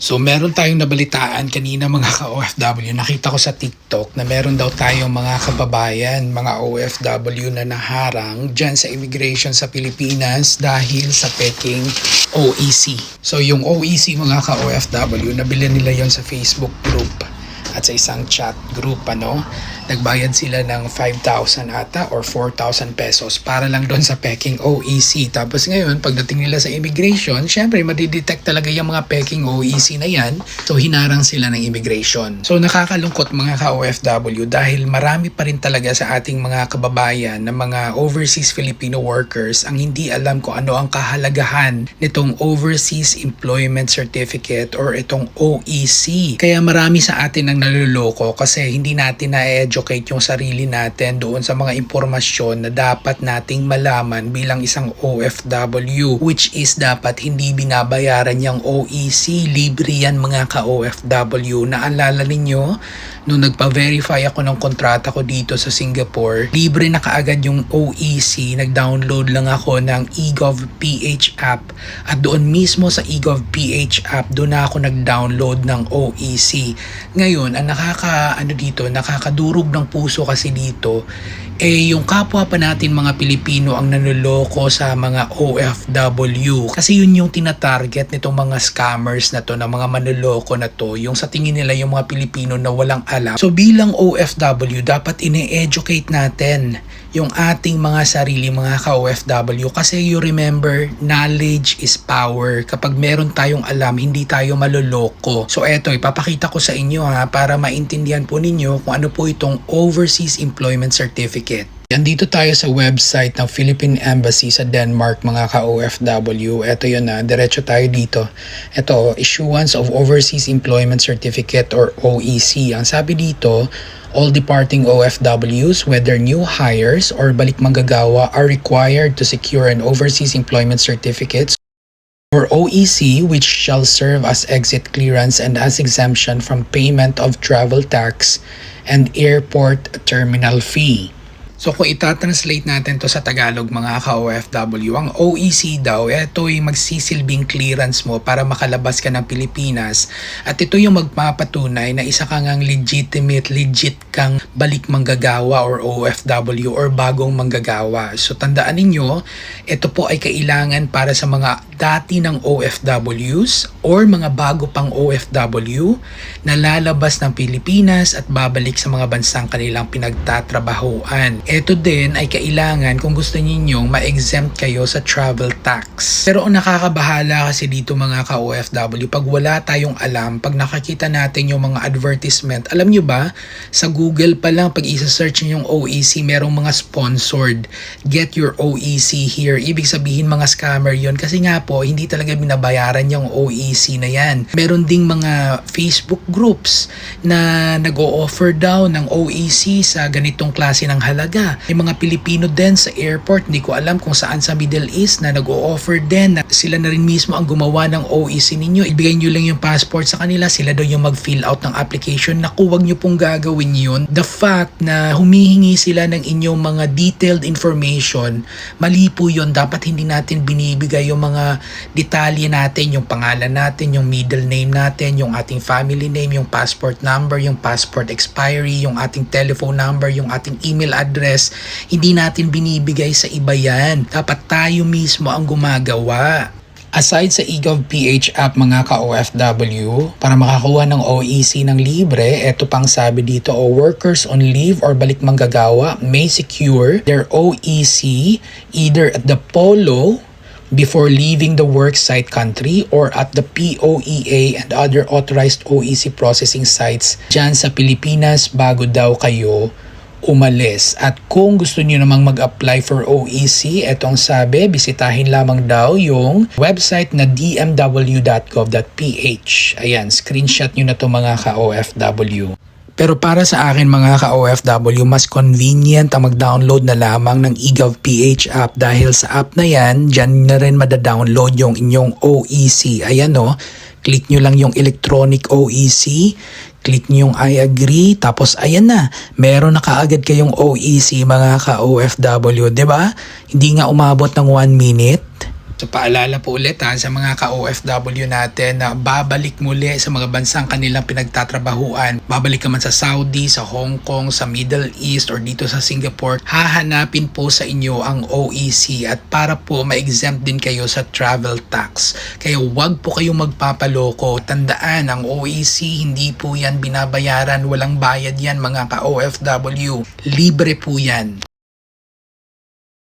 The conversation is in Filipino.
So meron tayong nabalitaan kanina mga ka-OFW. Nakita ko sa TikTok na meron daw tayong mga kababayan, mga OFW na naharang dyan sa immigration sa Pilipinas dahil sa peking OEC. So yung OEC mga ka-OFW, nabili nila yon sa Facebook group at sa isang chat group ano nagbayad sila ng 5,000 ata or 4,000 pesos para lang doon sa peking OEC tapos ngayon pagdating nila sa immigration syempre madidetect talaga yung mga peking OEC na yan. So hinarang sila ng immigration. So nakakalungkot mga ka-OFW dahil marami pa rin talaga sa ating mga kababayan na mga overseas Filipino workers ang hindi alam kung ano ang kahalagahan nitong Overseas Employment Certificate or itong OEC kaya marami sa atin ang naluloko kasi hindi natin na-educate yung sarili natin doon sa mga impormasyon na dapat nating malaman bilang isang OFW which is dapat hindi binabayaran yung OEC. Libre yan mga ka-OFW. Naalala ninyo, nung nagpa-verify ako ng kontrata ko dito sa Singapore, libre na kaagad yung OEC. Nag-download lang ako ng eGov PH app at doon mismo sa eGov PH app, doon na ako nag-download ng OEC. Ngayon, ang nakaka ano dito, nakakadurog ng puso kasi dito eh yung kapwa pa natin mga Pilipino ang nanuloko sa mga OFW. Kasi yun yung tinatarget nitong mga scammers na to, na mga manuloko na to, yung sa tingin nila yung mga Pilipino na walang alam. So bilang OFW, dapat ine-educate natin yung ating mga sarili mga ka-OFW kasi you remember, knowledge is power. Kapag meron tayong alam, hindi tayo maloloko. So eto, ipapakita ko sa inyo ha para maintindihan po ninyo kung ano po itong Overseas Employment Certificate. Andito tayo sa website ng Philippine Embassy sa Denmark mga ka-OFW. Ito yun na, diretso tayo dito. Ito, Issuance of Overseas Employment Certificate or OEC. Ang sabi dito, all departing OFWs, whether new hires or balik manggagawa, are required to secure an Overseas Employment Certificate or OEC which shall serve as exit clearance and as exemption from payment of travel tax and airport terminal fee. So kung itatranslate natin to sa Tagalog mga ka-OFW, ang OEC daw, ito yung magsisilbing clearance mo para makalabas ka ng Pilipinas at ito yung magpapatunay na isa kang ang legitimate, legit kang balik manggagawa or OFW or bagong manggagawa. So tandaan ninyo, ito po ay kailangan para sa mga dati ng OFWs or mga bago pang OFW na lalabas ng Pilipinas at babalik sa mga bansang kanilang pinagtatrabahuan. Ito din ay kailangan kung gusto ninyong ma-exempt kayo sa travel tax. Pero ang nakakabahala kasi dito mga ka-OFW, pag wala tayong alam, pag nakakita natin yung mga advertisement, alam nyo ba, sa Google pa lang, pag isa-search nyo yung OEC, merong mga sponsored, get your OEC here. Ibig sabihin mga scammer yon kasi nga po, hindi talaga binabayaran yung OEC na yan. Meron ding mga Facebook groups na nag-o-offer daw ng OEC sa ganitong klase ng halaga. May mga Pilipino din sa airport, hindi ko alam kung saan sa Middle East na nag-o-offer din na sila na rin mismo ang gumawa ng OEC ninyo. Ibigay nyo lang yung passport sa kanila, sila daw yung mag-fill out ng application. Naku, wag nyo pong gagawin yun. The fact na humihingi sila ng inyong mga detailed information, mali po yun. Dapat hindi natin binibigay yung mga detalye natin, yung pangalan natin, yung middle name natin, yung ating family name, yung passport number, yung passport expiry, yung ating telephone number, yung ating email address. Hindi natin binibigay sa iba yan. Dapat tayo mismo ang gumagawa. Aside sa eGov PH app mga ka-OFW, para makakuha ng OEC ng libre, eto pang sabi dito, o workers on leave or balik manggagawa may secure their OEC either at the POLO before leaving the worksite country or at the POEA and other authorized OEC processing sites dyan sa Pilipinas bago daw kayo umalis. At kung gusto niyo namang mag-apply for OEC, etong sabi, bisitahin lamang daw yung website na dmw.gov.ph. Ayan, screenshot nyo na to mga ka-OFW. Pero para sa akin mga ka-OFW, mas convenient ang mag-download na lamang ng eGov PH app dahil sa app na yan, dyan na rin madadownload yung inyong OEC. Ayan o, click nyo lang yung electronic OEC, click nyo yung I agree, tapos ayan na, meron na kaagad kayong OEC mga ka-OFW, ba? Hindi nga umabot ng 1 minute. So paalala po ulit ha, sa mga ka-OFW natin na babalik muli sa mga bansang kanilang pinagtatrabahuan. Babalik ka man sa Saudi, sa Hong Kong, sa Middle East or dito sa Singapore, hahanapin po sa inyo ang OEC at para po ma-exempt din kayo sa travel tax. Kaya wag po kayong magpapaloko. Tandaan, ang OEC hindi po yan binabayaran. Walang bayad yan mga ka-OFW. Libre po yan.